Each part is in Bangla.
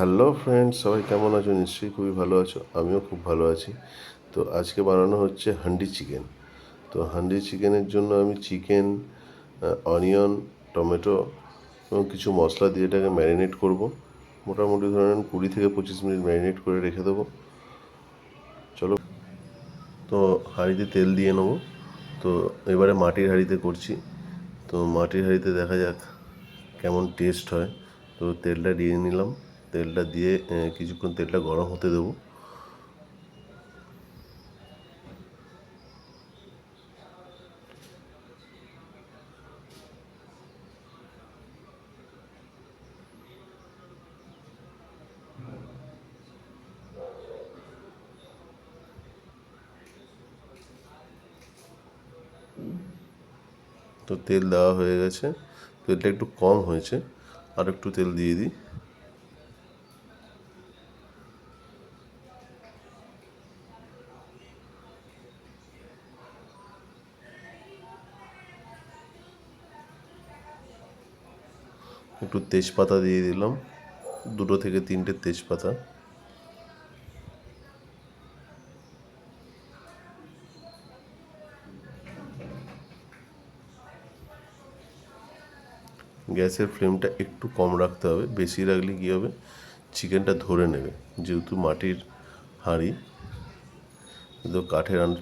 হ্যালো ফ্রেন্ডস সবাই কেমন আছো? নিশ্চয়ই খুবই ভালো আছো। আমিও খুব ভালো আছি। তো আজকে বানানো হচ্ছে হান্ডি চিকেন। তো হান্ডি চিকেনের জন্য আমি চিকেন অনিয়ন, টমেটো এবং কিছু মশলা দিয়ে এটাকে ম্যারিনেট করব। মোটামুটি ধরেন কুড়ি থেকে পঁচিশ মিনিট ম্যারিনেট করে রেখে দেবো। চলো। তো হাঁড়িতে তেল দিয়ে নেব। তো এবারে মাটির হাঁড়িতে করছি। তো মাটির হাঁড়িতে দেখা যাক কেমন টেস্ট হয়। তো তেলটা দিয়ে নিলাম। তেলটা দিয়ে কিছুক্ষণ তেলটা গরম হতে দেবো। তো তেল দেওয়া হয়ে গেছে। তেলটা একটু কম হয়েছে। আর একটু তেল দিয়ে দিই। একটু তেজপাতা দিয়ে দিলাম। দুটো থেকে তিনটে তেজপাতা। গ্যাসের ফ্লেমটা একটু কম রাখতে হবে। বেশি রাখলে কী হবে? চিকেনটা ধরে নেবে, যেহেতু মাটির হাঁড়ি, কিন্তু কাঠে রান-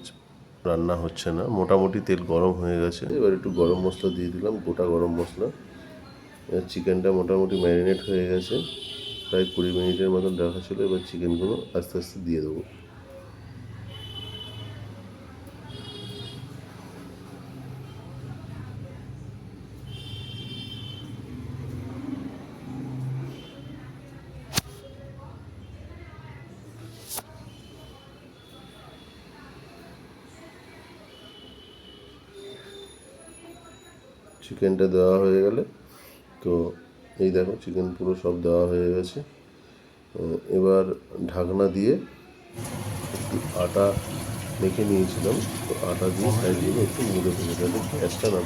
রান্না হচ্ছে না। মোটামুটি তেল গরম হয়ে গেছে। এবার একটু গরম মশলা দিয়ে দিলাম, গোটা গরম মশলা। এবার চিকেনটা মোটামুটি ম্যারিনেট হয়ে গেছে। প্রায় কুড়ি মিনিটের মতন রাখা ছিল, এবার চিকেনগুলো আস্তে আস্তে দিয়ে দেবো। চিকেনটা দেওয়া হয়ে গেলে তো এই দেখো চিকেন পুরো সব দেওয়া হয়ে গেছে। এবার ঢাকনা দিয়ে একটু আটা মেখে নিয়েছিলাম। তো আটা দিয়ে সাইড দিয়ে একটু মুড়ে দেবো গ্যাসটা না